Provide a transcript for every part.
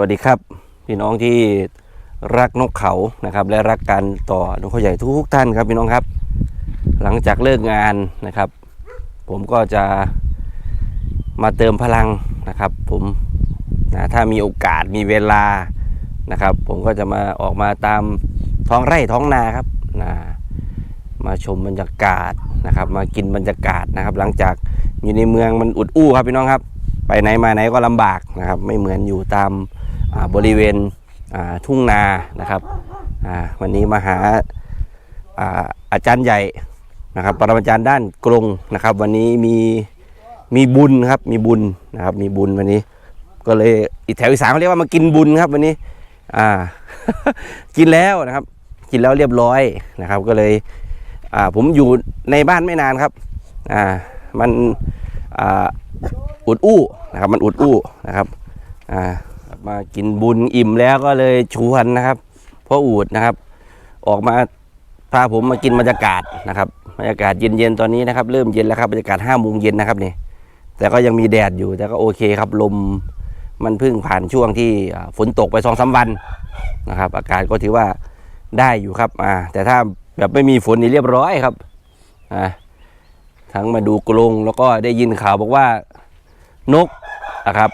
วัสดีครับ พี่น้องที่รักนกเขานะครับ และรักการต่อนกเขาใหญ่ทุกท่านครับพี่น้องครับ หลังจากเลิกงานนะครับ ผมก็จะมาเติมพลังนะครับ ผมนะถ้ามีโอกาสมีเวลานะครับ ผมก็จะมาออกมาตามท้องไร่ท้องนาครับนะมาชมบรรยากาศนะครับ มากินบรรยากาศนะครับ หลังจากอยู่ในเมืองมันอุดอู้ครับพี่น้องครับ ไปไหนมาไหนก็ลำบากนะครับ ไม่เหมือนอยู่ตาม บริเวณทุ่งนานะครับวันนี้มาหาอาอาจารย์ใหญ่นะครับปรมาจารย์ด้านกรงนะครับ วันนี้มีมีบุญครับมีบุญนะครับมีบุญวันนี้ ก็เลยอีแถวอีสานเขาเรียกว่ามากินบุญครับวันนี้อ่ากินแล้วนะครับ กินแล้วเรียบร้อยนะครับ ก็เลยอ่าผมอยู่ในบ้านไม่นานครับอ่ามันอ่าอุดอู้นะครับมันอุดอู้นะครับอ่า มากินบุญอิ่มแล้วก็เลยชวนนะครับพ่ออูดนะครับ ออกมาพาผมมากินบรรยากาศนะครับบรรยากาศเย็นๆตอนนี้นะครับ เริ่มเย็นแล้วครับบรรยากาศห้าโมงเย็นนะครับนี่แต่ก็ยังมีแดดอยู่แต่ก็โอเคครับลมมันเพิ่งผ่านช่วงที่ฝนตกไปสองสามวันนะครับ อากาศก็ถือว่าได้อยู่ครับอ่าแต่ถ้าแบบไม่มีฝนนี่เรียบร้อยครับอ่าทั้งมาดูกรงแล้วก็ได้ยินข่าวบอกว่านกนะครับ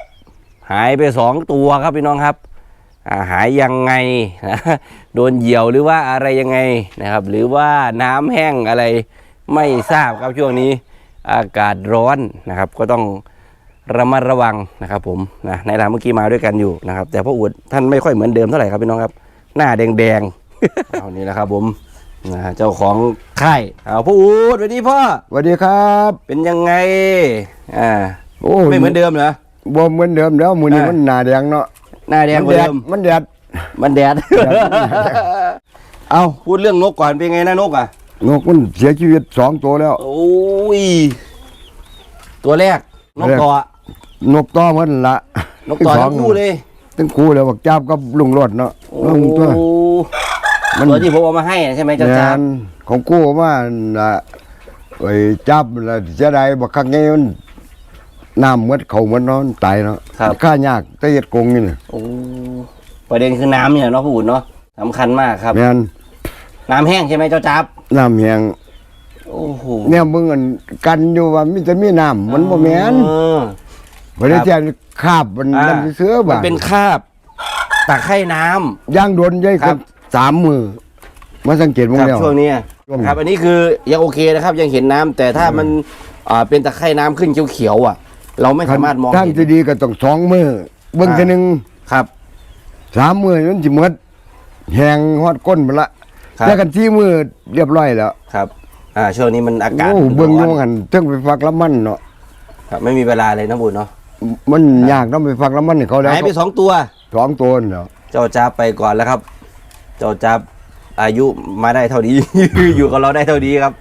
หายไปสองตัวครับพี่น้องครับอ่าหายยังไงนะโดนเหยี่ยวหรือว่าอะไรยังไงนะครับ หรือว่าน้ำแห้งอะไรไม่ทราบครับช่วงนี้อากาศร้อนนะครับ ก็ต้องระมัดระวังนะครับ ผมนะในร้านเมื่อกี้มาด้วยกันอยู่นะครับ แต่พ่ออวดท่านไม่ค่อยเหมือนเดิมเท่าไหร่ครับพี่น้องครับ หน้าแดงๆเอานี่แหละครับ ผมนะเจ้าของค่ายเอาพ่ออูดสวัสดีพ่อสวัสดีครับ เป็นยังไงอ่าโอ้ไม่เหมือนเดิมเหรอ บ่เหมือนเดิมแล้วมือนี้อ่ามัมันหนาแดงเนาะหน้าแดงกว่าแดเดิดมมันแดดมันแดด เอาพูดเรื่องนกก่อนเป็นไงนะนกอะ นกมันเสียชีวิตสองตัวแล้ว โอ้ย ตัวแรก นกแรกต่อนกต่อมันละนกต่อทั้งคู่เลยทั้งคู่เลยบักจ้าบกับลุงรถเนาะโอ้ลุงตัวมันตัวที่ผมเอามาให้ใช่ไหมเจ้าจ้างานของกู้ว่าน่ะไอ้จับน่ะเสียดายบักคักไงมัน น้ำหมดเขาหมดเนาะตายเนาะค่ายากแต่เฮ็ดกงนี่น่ะโอ้ประเด็นคือน้ำเนี่ยเนาะผู้อุ่นเนาะสำคัญมากครับ แม่นน้ำแห้งใช่ไหมเจ้าจับ น้ำแห้งโอ้โหเนี่ยมึงอันกันอยู่ว่ามีแต่มีน้ำมันบ่แม่นเออ บ่ได้แจ้งคาบมันอ่ามันเสือมับ่านเป็นคราบตะไคร่น้ำ ย่างโดนย่อยครักับ บสามมือมาสังเกตมึงครับแล้ว ช่วงนี้ช่วงนี้ ครับ อันนี้คือยังโอเคนะครับยังเห็นน้ำแต่ถ้ามันอ่าเป็นตะไคร่น้ำขึ้นเขียวๆอะ เราไม่สามารถมองทางเห็นที่ดีก็ต้องสองมือเบิ่งอ่าทีหนึงครับ สามมือมันสิหมดแหงฮอดก้นหมดละครับ แล้วกันที่มือเรียบร้อยแล้วครับ อ่าช่วงนี้มันอากาศโอ้มันเบิ่งอร้ยู่อนหันเทิงไปฟักละมันเนาะครับไม่มีเวลาเลยนะบุญเนาะมันยากต้องไปฟักละมันให้เขาแล้วหายไปสองตัว สองตัวเนาะเจ้าจับไปก่อนแล้วครับ เจ้าจับอายุมาได้เท่านี้ อยู่กับเราได้เท่านี้ครับ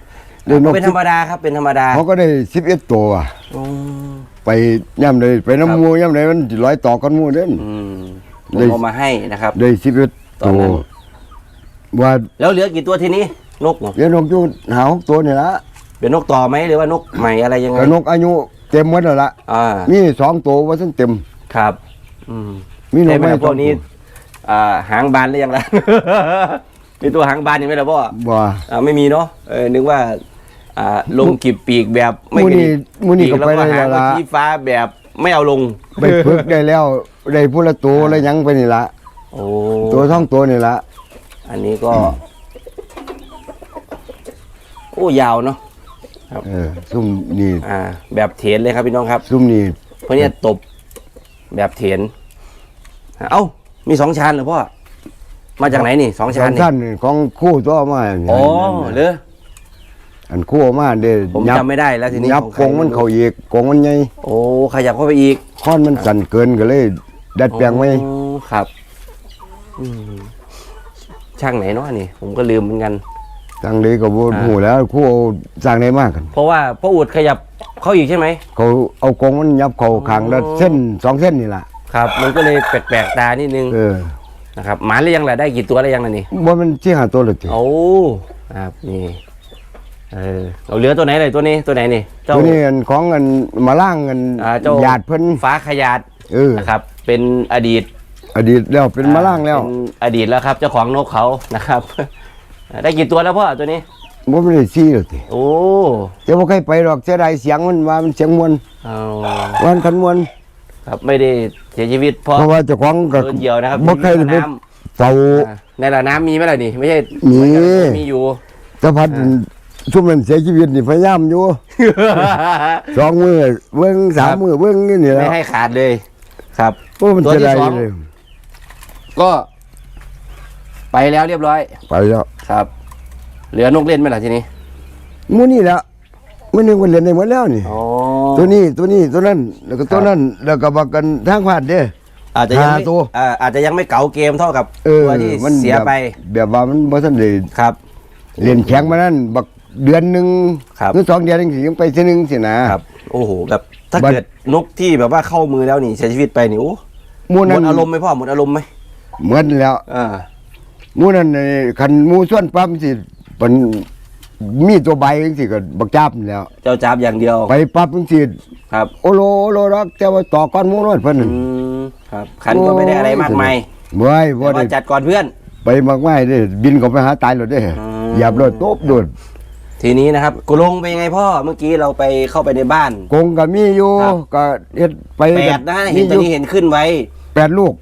เรื่องนกเป็นธรรมดาครับเป็นธรรมดาเขาก็ได้11ตัวอะอืม ไปย่ำเลยไปครับน้ำหมูย่ำเลยมันสิร้อยต่อกันหมูเด้นอืมผมได้เอามาให้นะครับได้11ตอนตัวนั้นว่าแล้วเหลือกี่ตัวทีนี้นกเดี๋ยวนกอยู่หาหกตัวนี่ละเป็นนกต่อไหมหรือว่านกใหม่อะไรยังไงก็นกอายุเต็มหมดแล้วละอ่ามีสองตัวว่าทั้งเต็มครับ อืมมีนใช่กไหมไม้ล่ะพวกนี้อ่าหางบานหรือยังล่ะมีตัวหางบานยังไหมล่ะพ่อบ่อ่าไม่มีเนาะเออนึกว่า อ่าลงกีบปีกแบบไม่มื้อนี้กระดิกมื้อนี้ปีก็แล้วไปก็ได้หางแล้วก็ล่ะชี้ฟ้าแบบไม่เอาลง ไปฝึกได้แล้วได้ผู้ละตัวแล้วยังไปนี่ละโอ้ ตัวท่องตัวนี่ละอันนี้ก็ โอ้ยาวเนาะ เออซุ่มนี่อ่า แบบเถียนเลยครับพี่น้องครับ ซุ่มนี่เพราะเนี่ยตบแบบเถียนเอ้า มีสองชั้นเหรอพ่อ มาจากไหนนี่สองสชั้อนงนี่ชั้นของคู่ตัวมาอ๋อเหรอ อันคู่มาเด้ผมยับจำไม่ได้แล้วทีนี้ยับของใคกรงมันไรู้เข้าอีกกงมันใหญ่โอ้ขยับเข้าไปอีกค้อนมันสั่นเกินก็เลย ดัดแปลงไว้อ๋อครับอืมช่างไหนเนาะนี่ ผมก็ลืมเหมือนกัน ทางนี้ก็บ่อ่าฮู้แล้วคู่เอาสร้างได้มากกัน เพราะว่าพ่ออูดขยับเข้าอีกใช่ไหม เขาเอากงมันยับเข้าข้างละอ๋อเส้นสองเส้นนี่ล่ะครับ มันก็เลยแปลกๆตานิดนึงเออนะครับหมาหรือยังล่ะได้กี่ตัวแล้วยังล่ะนี่บ่มันสิหาตัวละติโอ้ครับนี่ เออเอาเหลือตัวไหนเลยตัวนี้ตัวไหนนี่เจ้า ตัวนี้อันของอันมาล่างอันอ่าเจ้าญาติเพิ่น ฟ้าขยาดเออ นะครับ เป็นอดีตอดีตแล้วเป็นมาล่างแล้วเป็นอดีตแล้วครับเจ้าของนกเขานะครับ ได้กี่ตัวแล้วพ่อตัวนี้ บ่ไม่ได้ซี่หรอกสิโอ้จะบ่เคยไปหรอกเสียดายเสียงมันว่ามันเสียงมวนเอาวันคันมวนครับไม่ได้เสียชีวิตเพราะเพราะว่าเจ้าของก็โดนเหยี่ยวนะครับบ่เคยในไปน้เฝ้าำอ่าในละน้ำมีไหมล่ะนี่ไม่ใช่มี มีอยู่ แต่พัด ช่วงนั้นเสียชีวิตนี่พยายามอยู่ สองมือเบิ่งสามครับมือเบิ่งนี่นี่แหไม่ละให้ขาดเลย ครับ โอ้มันตัวเสียที่ดายสอง เลยก็ ไปแล้วเรียบร้อย ไปแล้วครับ เหลือนกเล่นไหมล่ะทีนี้หมู่นี่แหละมื้อนึงมันเล่นได้หมดแล้วนี่ อ๋อตัวนี้ตัวนี้ตัวนั้นแล้วก็ตัวนั้นแล้วก็บักกันทางผ่านเด้ออาจจะยังไม่หาตัว อ่าอาจจะยังไม่เก๋าเกมเท่ากับเออตัวที่มันเสียแบบไปแบบว่ามันบ่ทันได้ครับเล่นแข็งมานั่นบัก เดือนหนึงครับ หรือสองเดือนนึงสิยังไปเทื่อนึงสินะ ครับ โอ้โหแบบถ้าบัด เกิดนกที่แบบว่าเข้ามือแล้วนี่เสียชีวิตไปนี่โอ้หมู่หมนั้นดอารมณ์ไหมพ่อหมดอารมณ์ไหมเหมือนแล้วอ่าหมู่นั้นนี่คันหมู่ส่วนปั๊มสิเป็นมีตัวใบจังซี่ก็บักจับนั่นแหล้ว เจ้าจับอย่างเดียวไปปั๊บจังซี่ครับโอโลโอโลรักแต่ว่าต่อก่อนหมู่นั้นเพิ่นอืน่ะมครับคันก็ไม่ได้อะไรมากมายบ่ได้บ่แต่ได้ ว่าจัดก่อนเพื่อน ไปมากมายเด้บินเข้าไปหาตายรถเด้อืมหยาบรถโตบโดด ทีนี้นะครับกลงเป็นยังไงพ่อเมื่อกี้เราไปเข้าไปในบ้าน กงก็มีอยู่ครับ ก็เฮ็ดไปแปดนะเห็นตอนนี้เห็นขึ้นไว้แปดลูก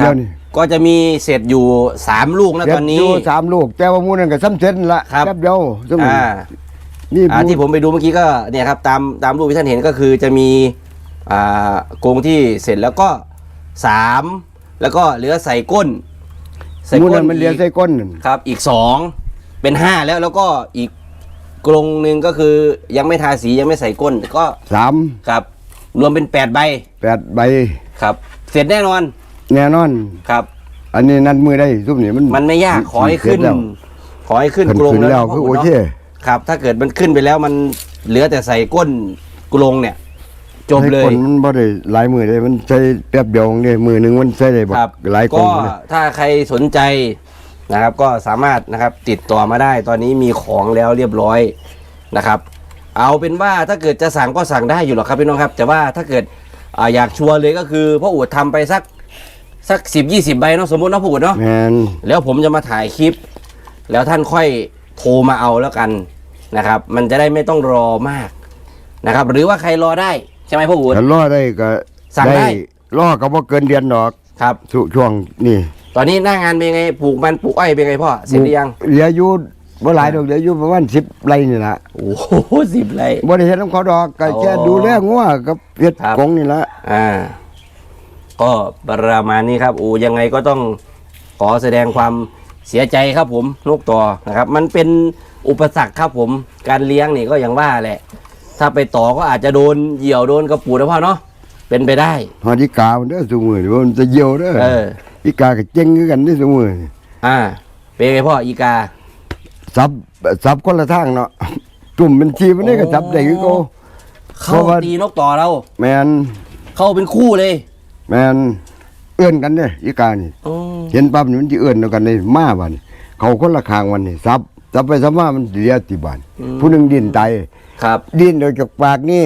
ครัเดี๋ยบวนี้ก็จะมีเศษอยู่สามลูกนะเฮ็ตดอนอนี้ยู่สามลูกแต่ว่าหมู่นั้นก็ซ้ำเซ็นละครับ แป๊บเดียวซุ่มอ่านี่อ่าที่ผมไปดูเมื่อกี้ก็เนี่ยครับตามตามรูปที่ท่านเห็นก็คือจะมีอ่ากรงที่เสร็จแล้วก็สามแล้วก็เหลือใส่ก้นใส่หมู่ก้นั้นนมันเลียใส่ก้นนั่น ครับอีกสองเป็นห้าแล้วแล้วก็อีก กรงหนึ่งก็คือยังไม่ทาสียังไม่ใส่ก้นก็สามครับ รวมเป็นแปดใบแปดใบครับ เสร็จแน่นอนแน่นอน ครับ อันนี้นัดมือได้ซุ่มนี่มันมันไม่ยากขอให้ขึ้น เสร็จแล้วขอให้ขึ้นขึ้นกรงขึ้นแล้วนะคือพ่โอณเคเนาะครับ ถ้าเกิดมันขึ้นไปแล้วมันเหลือแต่ใส่ก้นกรงเนี่ย จบเลยให้คนมันบ่ได้หลายมือได้มันใช้แป๊บเดียวนี่มือหนึงมันใช้ได้บักครับหลายกก็งเลยถ้าใครสนใจ นะครับ ก็สามารถนะครับติดต่อมาได้ตอนนี้มีของแล้วเรียบร้อยนะครับ เอาเป็นว่าถ้าเกิดจะสั่งก็สั่งได้อยู่หรอกครับพี่น้องครับ แต่ว่าถ้าเกิดอ่าอยากชัวร์เลยก็คือพ่ออูดทำไปสักสักสิบยี่สิบใบเนาะสมมติเนาะพ่ออูดเนาะแม่นแล้วผมจะมาถ่ายคลิป แล้วท่านค่อยโทรมาเอาแล้วกันนะครับ มันจะได้ไม่ต้องรอมากนะครับ หรือว่าใครรอได้ใช่ไหมพ่ออูดถ้ารอได้ก็สั่งได้รอก็บ่เกินเดือนดอกครับช่วงช่วงนี่ ตอนนี้หน้างานเป็นไงปลูกมันปลูกอ้อยเป็นไงพ่อเสร็จหรือยังเหลืออยู่บ่หลายดอกเหลืออยู่ประมาณ10ไร่นี่ล่ะโอ้โหสิบไรบ่ได้เฮ็ดน้ำเขาดอกก็แค่อ๋อดูแลงัวกับเฮ็ดครับกงนี่ละอ่า ก็ประมาณนี้ครับโอ้ยังไงก็ต้องขอแสดงความเสียใจครับผมนกต่อนะครับ มันเป็นอุปสรรคครับผม การเลี้ยงนี่ก็อย่างว่าแหละ ถ้าไปต่อก็อาจจะโดนเหยี่ยวโดนกระปูนะพ่อเนาะเป็นไปได้ฮอดอีกามันเด้อซุมื้อนี่มันจะเหี่ยวเด้อเออ อีกาก็เจ๊งคือกันเด้อซุมื้อนี่อ่า เป็นไงพ่ออีกา สับสับคนละทางเนาะจุ่มเป็นชีมันได้ก็สับได้คือเก่าเข้าเพราะว่า ตีนกต่อเรา แม่นเข้าเป็นคู่เลยแม่นเอื้อนกันเด้ออีกานี่อืมเห็นปั๊บนี่มันสิเอื้อนกันได้มาบัดนี้เขาคนละข้างมันนี่สับสับไปสับมามันเหลือติบานผู้หนึงดิ้นตายครับ ดิ้นออกจากปากนี่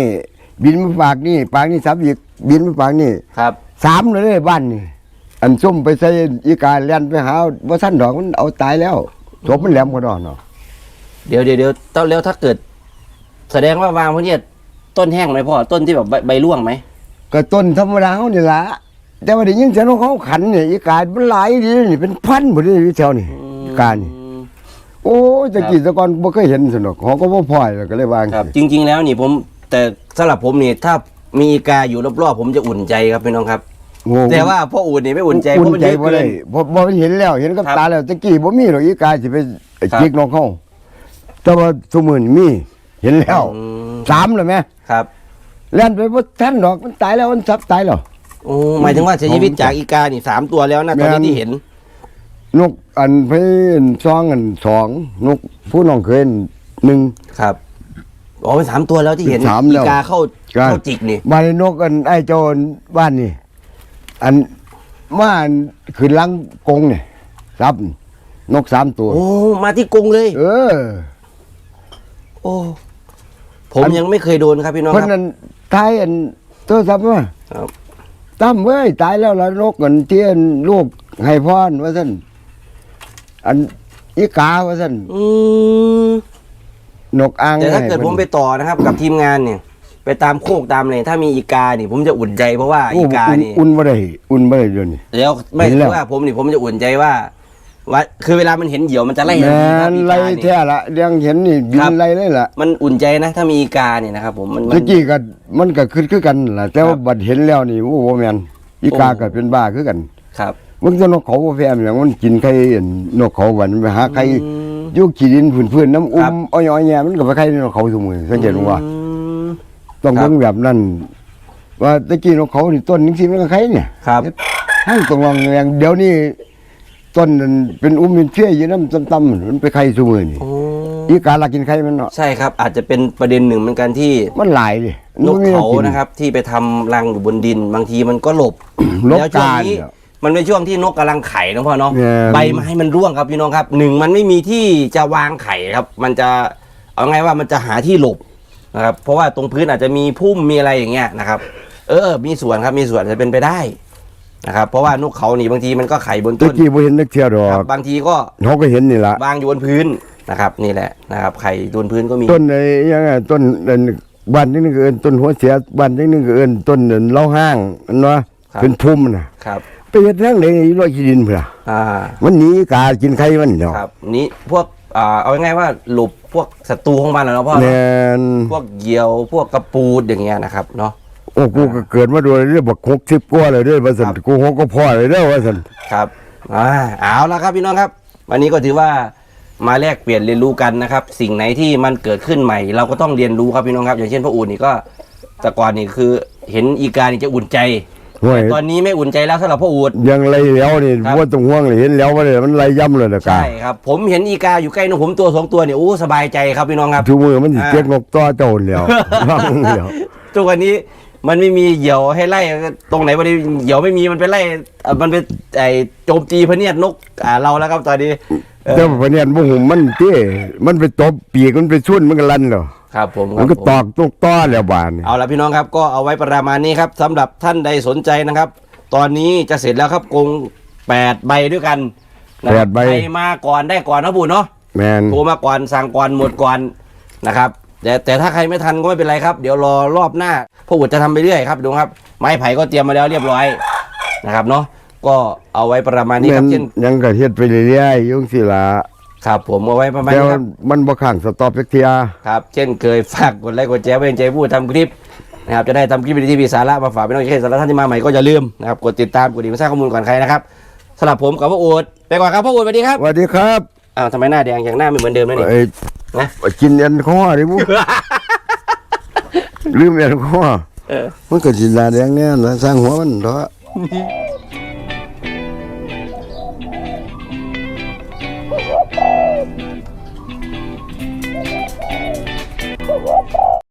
บินมาปากนี่ ปากนี่สับอีกบินมาปากนี่ครับ สามเลยเด้อบ้านนี่ อันส้มไปใส่อีกาเล่นไปหาบ่ทันดอกมันเอาตายแล้วศพมันแหลมกว่าดอกเนาะเดี๋ยวเดี๋ยวเดี๋ยวต้นแล้วถ้าเกิด แสดงว่าวางพวกเนี้ยต้นแห้งไหมพ่อต้นที่แบบใบใบร่วงไหมก็ต้นธรรมดาเฮานี่ล่ะแต่ว่าได้ยินเสียงของเขาขันนี่อีกามันหลายดีนี่เป็นพันบ่ได้อยู่แถวนี่อีกานี่อืมโอ้ยตะกี้แตะกอนบ่เคยเห็นสนอกเขาก็บ่พลอยแล้วก็เลยวางครับ จริง ๆ แล้วนี่ผม แต่สำหรับผมนี่ถ้ามีอีกาอยู่รอบๆผมจะอุ่นใจครับพี่น้องครับ โอ้แต่ว่าพ่ออุ่นนี่ไม่อุ่นใจเพอุ่ราะนมันใจเยอะบ่เกิได้นบ่บ่เห็นแล้ว เห็นกับครับ ตาแล้วตะกี้บ่มีหรอกอีกาสิไปครับจิกน้องเขาแต่ว่าซุมื้อนี้มี เห็นแล้วอืมสามแล้วแม่ครับเล่นไปบ่ทันดอกมันตายแล้วมันสับตายแล้ว โอ้หมายถึงว่าเสียชีวิตจากอีกานี่สามตัวแล้วนะตอนนี้แม่นที่เห็น นกอันเพิ่นซองอันสองนกผู้น้องเคยหนึ่ง ครับอ๋อเป็นสามตัวแล้วที่เห็นสามอีแล้วกาเข้าใช่เข้าจิกนี่ มาในนกอันไอ้โจรบ้านนี่ อันมาอันขึ้นหลังกรงเนี่ยรับ นกสามตัว โอ้มาที่กรงเลย เออ โอ้ผมยังไม่เคยโดนครับพี่น้องเพราะครับนั้นท้ายอันโทรศัพท์มาครับ ตั้มเว้ยตายแล้วละนกกันเทียนลูกให้พรว่าซั่นอันอีกาว่าซั่นอืมนกอ่างแต่ถ้าเกิดให้ผมพิ่น ไปต่อนะครับ กับทีมงานเนี่ย ไปตามโคกตามอะไรถ้ามีอีกานี่ ผมจะอุ่นใจเพราะว่าโอ้อีกาอุ่นนี่อุ่นบ่ได้อุ่นบ่ได้เดี๋ยวนี้แล้วไม่เห็นถืแล้อวว่าผมนี่ผมจะอุ่นใจว่าว่าคือเวลามันเห็นเหยี่ยวมันจะไล่ทันแม่ทีครับนอีไล่กานี่แท้ละเรื่องเห็นนี่บิครันบไล่เลยล่ะมันอุ่นใจนะ ถ้ามีอีกาเนี่ยนะครับผมมันมัตะนกี้ก็มันก็คือคือกันล่ะแต่ว่าครับบัดเห็นแล้วนี่โอ้โหแม่นอีกาโอ้ก็เป็นบ้าคือกันครับมันจะนกเขาบ่แพมอย่างมันกินไข่อั่นนกเขาบัดมันไปหาไข่อืมอยู่ขี้ดินพื้นๆน้ำอุ้ครัมบอ้อยๆแย่มันก็ไปไข่นกเขาซุมื้อสังเกตดูว่าอืม ต้องครับเบิ่งแบบนั้น ว่าตะกี้นกเขานี่ต้นนึงสิมันก็ไข่เนี่ยครับ ห้างตรงรองอย่างเดี๋ยวนี้ต้นนั้นเป็นอุ้มเป็นเชี่ยอยู่น้ำต่ำๆมันไปไข่ซุมื้อนี่โอ้อีกาลักกินไข่มันเนาะใช่ครับ อาจจะเป็นประเด็นหนึ่งเหมือนกันที่มันหลายดินกมัไม่เขาได้นะครับ ที่ไปทำรังอยู่บนดิน บางทีมันก็หลบลบแล้วช่วงการนี้เนี่ย มันเป็นช่วงที่นกกำลังไข่นะพ่อเนาะแม่นใบไม้มันร่วงครับพี่น้องครับหนึ่งมันไม่มีที่จะวางไข่ครับ มันจะเอาไงว่ามันจะหาที่หลบ นะครับเพราะว่าตรงพื้นอาจจะมีพุ่มมีอะไรอย่างเงี้ยนะครับ เออ มีส่วนครับมีส่วนจะเป็นไปได้นะครับเพราะว่านกเขานี่บางทีมันก็ไข่บนตะต้นกี้บ่เห็นนักเที่ยวดอครักบบางทีก็เขาก็เห็นนี่ล่ะวางอยู่บนพื้นนะครับนี่แหละนะครับไข่บนพื้นก็มีต้นไอ้ยังไงต้นอันบ้านนึงก็เอิ้นต้นหัวเสียบ้านนึงก็เอิ้นต้นอันเล่าห้างอันว่าครับเป็นพุ่มน่ะครับ ไปเฮ็ดทางไหนอีร้อยขี้ดินพุ่นล่ะอ่า มันหนีกากินไข่มันเนาะ ครับนี้พวกอ่าเอาง่ายๆว่าหลบ พวกศัตรูของมันแหละเนาะพ่อแม่เนาะนพวกเหยี่ยวพวกกระปูดอย่างเงี้ยนะครับเนาะ โอ้กูก็เกิดมาโดยเรื่องบัก60กว่าเลยเด้อว่าซั่นครับกูฮกก็พอเลยเด้อว่าซั่นครับอ่าเอาละครับพี่น้องครับ วันนี้ก็ถือว่ามาแลกเปลี่ยนเรียนรู้กันนะครับ สิ่งไหนที่มันเกิดขึ้นใหม่ เราก็ต้องเรียนรู้ครับพี่น้องครับ อย่างเช่นพระอูนนี่ก็แต่ก่อนนี่คือ เห็นอีกานี่จะอุ่นใจ ห่วยตอนนี้ไม่อุ่นใจแล้วสำหรับพระอูด ยังไรแล้วนี่ครับบ่ต้องห่วงเลยเห็นแล้วว่าเนี่ยมันไรย่ำเลยนะกาใช่ครับ ผมเห็นอีกาอยู่ใกล้นกผมตัวสองตัวเนี่ยโอ้สบายใจครับพี่น้องครับ ทุกมือมันสิอ่าเจ็กนกต่อโจรแล้วว่างแล้วทุกวันนี้มันไม่มีเหยี่ยวให้ไล่ตรงไหนวันนี้เหยี่ยวไม่มีมันไปไล่เอ่อมันไปไอโจมตีพะเนียดนกอ่าเราแล้วครับตอนนี้เออแต่ว่าเนี่ยบ่หุ่มมันเต้มันไปตบปีกมันไปชุ่นมันก็ลั่นแล้ว ครับผมคมัรันบก็ผมตอกตกต้อแล้วบานนี่เอาละพี่น้องครับก็เอาไว้ประมาณนี้ครับสำหรับท่านใดสนใจนะครับ ตอนนี้จะเสร็จแล้วครับกรงแปดใบด้วยกันนะคแปรับดใบใครมาก่อนได้ก่อนนะบุญเนาะแมนโทรมาก่อนสั่งก่อนหมดก่อนนะครับแต่แต่ถ้าใครไม่ทันก็ไม่เป็นไรครับ เดี๋ยวรอรอบหน้าพวกอุดจะทำไปเรื่อยครับดูครับ ไม้ไผ่ก็เตรียมมาแล้วเรียบร้อยนะครับเนาะก็เอาไว้ประมาณนี้แม่ครันบเช่นยังก็เฮ็ดไปเรื่อยๆอยุ่จังสิล่ะ ครับผมเอาไว้ประมาณแต่นี้คว่ารับมันบ่ข้างสต็อปจักเที่ยครับเช่นเคยฝากกดไลค์กดแชร์เป็นใจพูดทำคลิปนะครับจะได้ทำคลิปดีๆมีสาระมาฝากพี่น้องเช่นสาระท่านที่มาใหม่ก็อย่าลืมนะครับกดติดตามกดดิ่งเพื่อทราบข้อมูลก่อนใครนะครับสำหรับผมกับพ่ออูดไปก่อนครับพ่ออูดสวัสดีครับสวัสดีครับอ้าวทำไมหน้าแดงอย่างหน้าไม่เหมือนเดิมแล้วนี่ ไอ้นะ กินแอลกอฮอล์ดิบุ ลืมแอลกอฮอล์เออ มันก็สิหน้าแดงแน่ล่ะสร้างหัวมันเถอะค